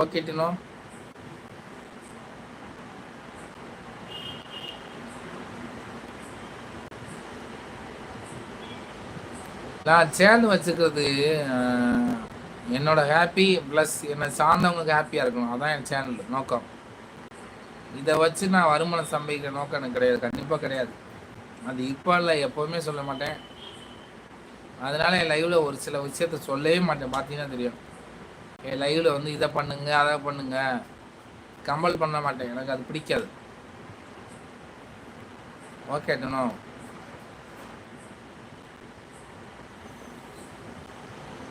Okay டினோ நான் சேர்ந்து வச்சுக்கிறது என்னோட ஹாப்பி ப்ளஸ் என்னை சார்ந்தவங்களுக்கு ஹாப்பியாக இருக்கணும். அதான் என் சேனல் நோக்கம். இதை வச்சு நான் வருமானம் சம்பாதிக்கிற நோக்கம் எனக்கு கிடையாது. கண்டிப்பாக கிடையாது. அது இப்போ இல்லை எப்போவுமே சொல்ல மாட்டேன். அதனால என் லைவ்ல ஒரு சில விஷயத்த சொல்லவே மாட்டேன். பார்த்தீங்கன்னா தெரியும். என் லைவில் வந்து இதை பண்ணுங்க அதை பண்ணுங்க. கம்பல் பண்ண மாட்டேன். எனக்கு அது பிடிக்காது. ஓகே டனோ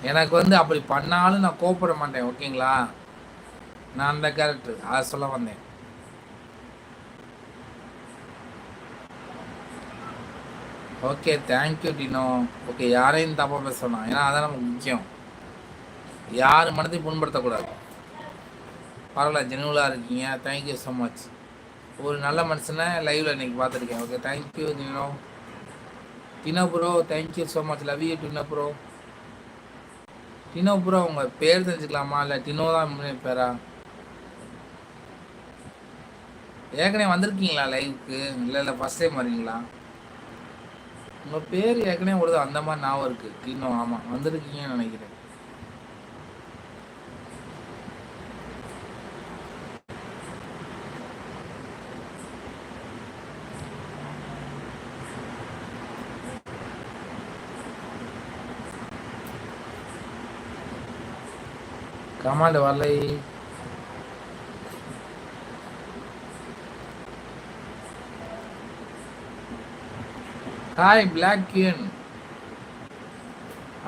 எனக்கு வந்து அப்படி பண்ணாலும் நான் கோப்பட மாட்டேன் ஓகேங்களா நான் அந்த கேரக்டர் அதை சொல்ல வந்தேன். ஓகே தேங்க்யூ டினோ ஓகே யாரையும் தப்பாக பேசணும் ஏன்னா அதான் நமக்கு முக்கியம். யார் மனதையும் புண்படுத்தக்கூடாது. பரவாயில்ல ஜெனுவலாக இருக்கீங்க. தேங்க்யூ ஸோ மச் ஒரு நல்ல மனுஷனை லைவில் இன்னைக்கு பார்த்துருக்கேன். Okay thank you Dino Dino bro thank you so much love you Dino bro Dino bro உங்கள் பேர் தெரிஞ்சுக்கலாமா? இல்லை டினோ தான் பேரா? ஏற்கனவே வந்திருக்கீங்களா லைவுக்கு இல்லை இல்லை ஃபஸ்ட் டைம் வரீங்களா உங்கள் பேர் ஏற்கனவே ஒரு அந்த மாதிரி ஞாபகம் இருக்குது டினோ ஆமாம் வந்திருக்கீங்கன்னு நினைக்கிறேன். கமாண்ட் வரலை. ஹாய் பிளாக் கியூன்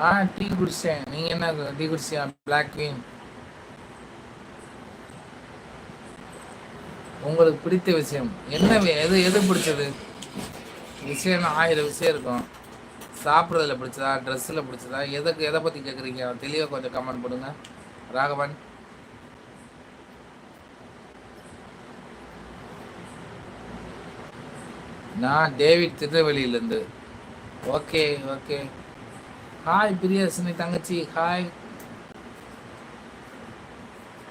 ஆ டீ குடிச்சேன். நீங்க என்ன டீ குடிச்சியா பிளாக் கியூன் உங்களுக்கு பிடித்த விஷயம். என்ன வே- எது எது பிடிச்சது? விஷயம்னா ஆயிரம் விஷயம் இருக்கும். சாப்பிட்றதுல பிடிச்சதா? ட்ரெஸ்ஸில் பிடிச்சதா? எதுக்கு எதை பற்றி கேட்குறீங்க தெளிவாக கொஞ்சம் கமெண்ட் பண்ணுங்கள் ராகவன். நான் David திருநெல்வேலியிலேருந்து. Okay okay. Hi Priyadharshini தங்கச்சி ஹாய்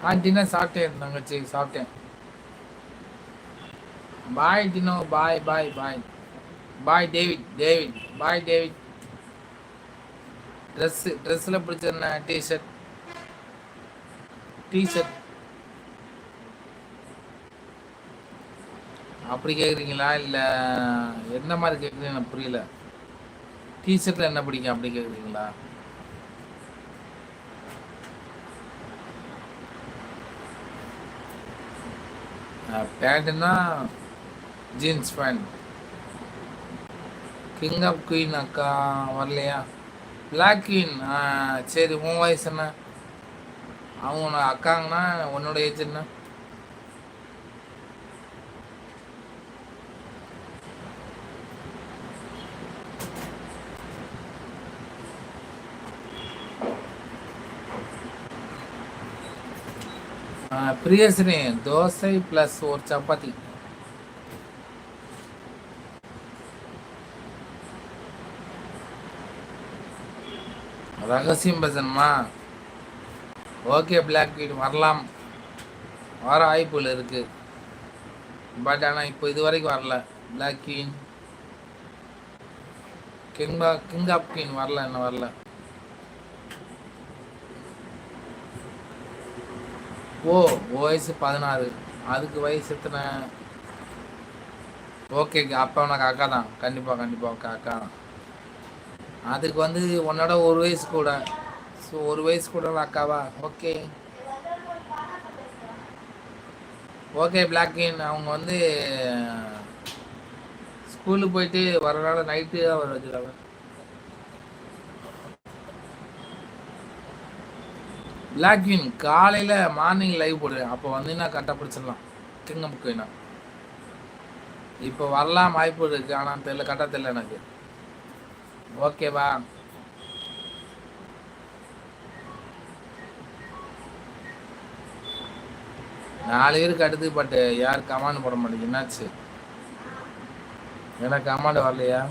ஹாய் டின்னர் சாப்பிட்டேன் தங்கச்சி சாப்பிட்டேன். Bye Dino bye bye bye bye David David bye David. Dress ட்ரெஸ்ஸில் பிடிச்சிருந்தேன் டிஷர்ட் டிஷர்ட் அப்படி கேட்குறீங்களா இல்லை என்ன மாதிரி கேட்குறீங்க எனக்கு புரியல. டிஷர்ட்டில் என்ன பிடிக்கும்? அப்படி கேட்குறீங்களா பேண்ட்டுன்னா jeans pant. King of queen அக்கா வரலையா? பிளாக் குயின் சரி உன் வயசு என்ன? அவங்க உன்னை அக்காங்கன்னா உன்னோட ஏஜ் என்ன? பிரியசினி தோசை ப்ளஸ் ஒரு சப்பாத்தி. ரகசியம் பேசணுமா? ஓகே பிளாக் வீடு வரலாம். வர வாய்ப்புகள் இருக்குது பட் ஆனால் இப்போ இது வரைக்கும் வரல. பிளாக் கீன் கிங் கிங் ஆஃப் குயின் வரல இன்னும் வரல. ஓ வயசு பதினாறு. அதுக்கு வயசு எத்தனை? ஓகே அப்போ உனக்கு அக்கா தான். கண்டிப்பாக கண்டிப்பாக ஓகே அக்கா தான். அதுக்கு வந்து உன்னோட ஒரு வயசு கூட. ஸோ ஒரு வயசு கூட அக்காவா? ஓகே ஓகே பிளாக்கின் அவங்க வந்து ஸ்கூலுக்கு போயிட்டு வரனால நைட்டு தான் வர வச்சுருக்காங்க பிளாக்வின் காலையில் மார்னிங் லைவ் போடுவேன் அப்போ வந்து நான் கரெக்டாக பிடிச்சிடலாம் கிங்கம் குயினா இப்போ வரலாம் வாய்ப்பு இருக்கு. ஆனால் தெரியல கரெக்டாக தெரியல எனக்கு. ஓகேவா நாலு பேருக்கு அடுத்து பட் யார் கமாண்ட் போட மாட்டேங்க என்னாச்சு? எனக்கு கமாண்ட் வரலையா?